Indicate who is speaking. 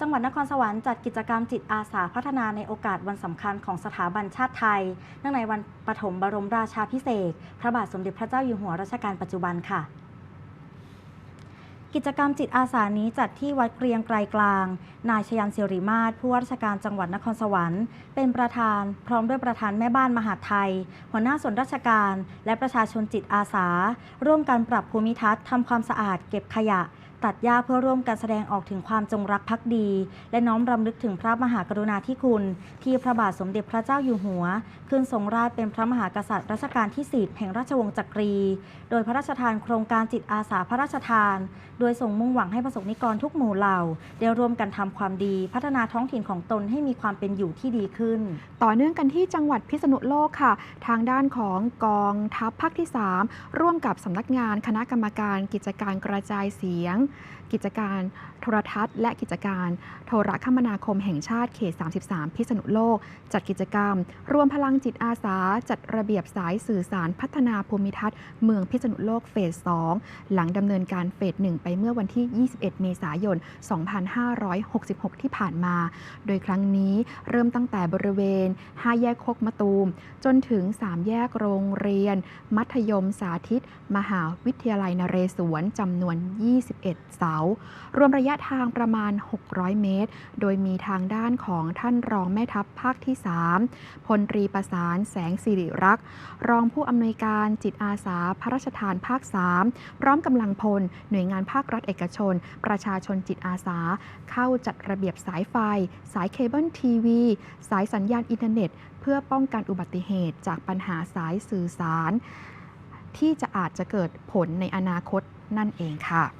Speaker 1: จังหวัดนครสวรรค์จัดกิจกรรมจิตอาสาพัฒนาในโอกาสวันสำคัญของสถาบันชาติไทยเนื่องในวันปฐมบรมราชาพิเศษพระบาทสมเด็จพระเจ้าอยู่หัวรัชกาลปัจจุบันค่ะ กิจกรรมจิตอาสานี้จัดที่วัดเกรียงไกรกลาง นายชยันศิริมาศผู้ว่าราชการจังหวัดนครสวรรค์ เป็นประธาน พร้อมด้วยประธานแม่บ้านมหาไทย หัวหน้าส่วนราชการ และประชาชนจิตอาสา ร่วมกันปรับภูมิทัศน์ทำความสะอาดเก็บขยะ ตัดหญ้าเพื่อร่วมกันแสดงออกถึงความจงรักภักดี และน้อมรำลึกถึงพระมหากรุณาธิคุณ ที่พระบาทสมเด็จพระเจ้าอยู่หัว ขึ้นทรงราชเป็นพระมหากษัตริย์รัชกาลที่ 10 แห่งราชวงศ์จักรี โดยพระราชทานโครงการจิตอาสาพระราชทาน โดยส่งมุ่งหวังให้ประสบนิกรทุกหมู่เหล่า ได้ร่วมกันทำความดี พัฒนาท้องถิ่นของตนให้มีความเป็นอยู่ที่ดีขึ้น
Speaker 2: ต่อเนื่องกันที่จังหวัดพิษณุโลกค่ะ ทางด้านของกองทัพภาคที่ 3 ร่วมกับสำนักงานคณะกรรมการกิจการกระจายเสียงกิจการโทรทัศน์ และกิจการโทรคมนาคมแห่งชาติเขต 33 พิษณุโลก จัดกิจกรรม รวมพลังจิตอาสา จัดระเบียบสายสื่อสารพัฒนาภูมิทัศน์ เมืองพิษณุโลกเฟส 2 หลังดำเนินการเฟส 1 ไปเมื่อวันที่ 21 เมษายน 2566 ที่ผ่านมา โดยครั้งนี้เริ่มตั้งแต่บริเวณ 5 แยกโคกมะตูม จนถึง 3 แยกโรงเรียน มัธยมสาธิต มหาวิทยาลัยนเรศวรจำนวน 21เสา รวมระยะทางประมาณ 600 เมตร โดยมีทางด้านของท่านรองแม่ทัพภาคที่ 3 พลตรีประสานแสงสิริรักษ์รองผู้อำนวยการจิตอาสาพระราชทานภาค 3 พร้อมกำลังพล หน่วยงานภาครัฐเอกชน ประชาชนจิตอาสา เข้าจัดระเบียบสายไฟ สายเคเบิลทีวี สายสัญญาณอินเทอร์เน็ต เพื่อป้องกันอุบัติเหตุจากปัญหาสายสื่อสาร ที่จะอาจจะเกิดผลในอนาคตนั่นเองค่ะ